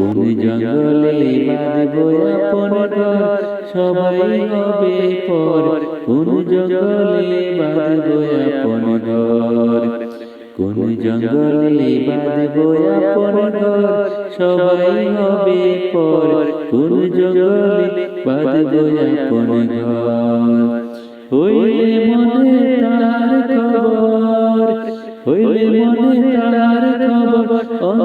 কোন জঙ্গলে বাঁধবো আপন ঘর। সবাই হবে পর। কোন জঙ্গলে বাঁধবো আপন ঘর। কোন জঙ্গলে বাঁধবো আপন ঘর। সবাই হবে পর। কোন জঙ্গলে বাঁধবো আপন ঘর। হইলে মনে তার খবর। হইলে মনে তার খবর।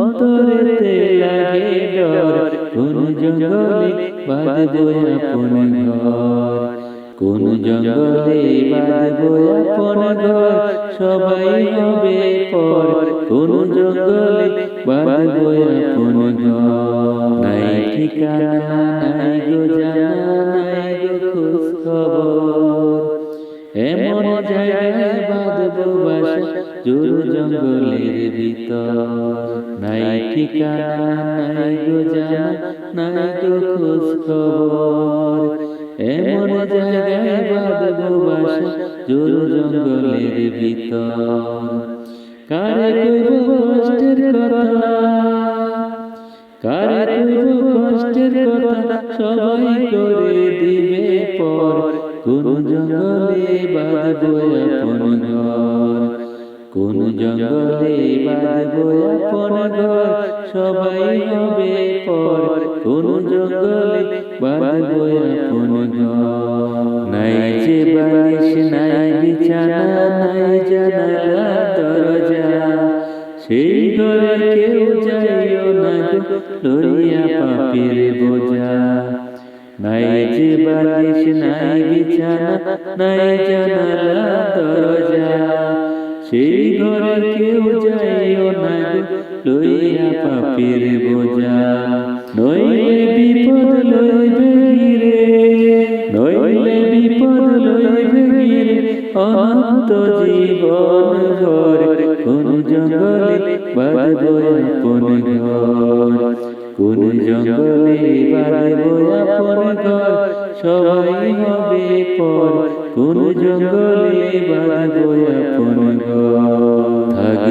জঙ্গলে বাঁধবো আপন ঘর। কোন জঙ্গলে বাঁধবো আপন ঘর, সবাই হবে পর। কোন জঙ্গলে বাঁধবো আপন ঘর। নাই ঠিকানা জঙ্গলের ভিতর। নাই ঠিকানা, নাই গো নাই গো খোঁজ খবর এমন জায়গায় বাঁধবো বাসা, জোর জঙ্গলের ভিতর। কারে কথা? কথা? সবাই করে দিবে পর। কোন জঙ্গলে বাঁধবো ঘর? কোন জঙ্গলে বাঁধবো আপন ঘর? সবাই হবে পর। কোন জঙ্গলে বাঁধবো আপন ঘর? নাই যে বালিশ নাই বিছানা নাই জানালা দরজা। সেই ঘরে কেউ যাইও না গো লইয়া পাপের বোঝা। নাই যে বালিশ নাই বিছানা নাই জানালা দরজা। সেই ঘরে কেউ যাইও না লইয়া পাপের বোঝা। নইলে বিপদ লইবে গিরে, নইলে বিপদ লইবে গিরে, অনন্ত জীবন ভর। কোন জঙ্গলে বাঁধবো আপন ঘর। কোন জঙ্গলে বাঁধবো আপন ঘর, সবাই হবে পর। কোন জঙ্গলে বাঁধবো আপন ঘর।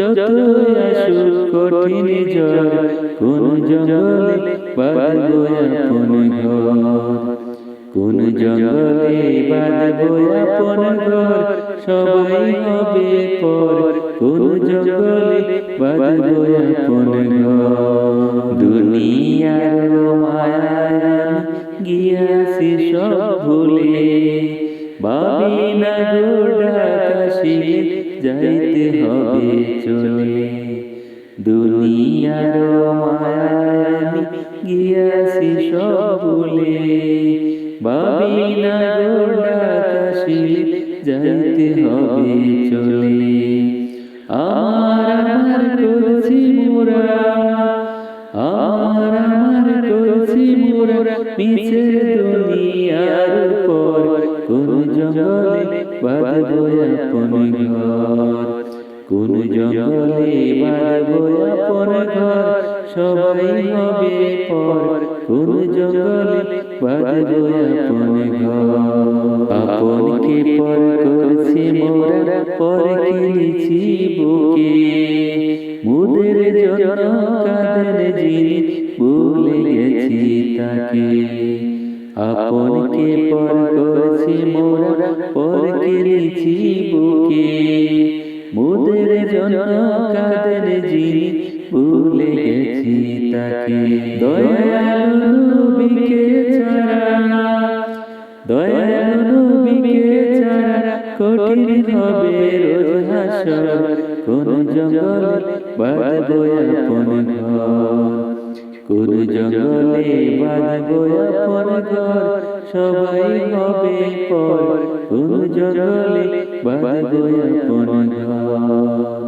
যত আসুক, কঠিন জ্বর কোন জঙ্গলে আপন ঘর। কোন জঙ্গলে বাঁধবো আপন ঘর, সবাই হবে পর। কোন জঙ্গলে বাঁধবো আপন ঘর। দুনিয়ার মায়ায় গিয়াছি সব ভুলে। ভাবি না হবে চলে দুনিয়ার মায়ায় গিয়াছি সব ভুলে ভাবি না গোড়া কাশিলে যাইতে হবে চলে আমার আমার করছি মোরা আমার আমার করছি মোরা পিছে দুনিয়ার উপর কোন জঙ্গলে বাঁধবো আপন ঘর কোন জঙ্গলে বাঁধবো ঘর, সবাই হবে পর। কোন জঙ্গলে বাঁধবো আপন ঘর। পর করছি মোরা, পর কিনেছি বুকে। মুদের জন্য কাঁদেন যিনি ভুলে গেছি তাকে। আপনকে পর করছি পর কিনেছি বুকে। মুদের জন্য কাঁদেন যিনি ভুলে গেছি তাকে? দয়ালু নবীকে ছাড়া দয়ালু নবীকে ছাড়া কঠিন হবে রোজ হাসর। কোন জঙ্গলে বাঁধবো আপন ঘর? কোন জঙ্গলে বাঁধবো আপন ঘর? সবাই হবে পর। কোন জঙ্গলে বাঁধবো আপন ঘর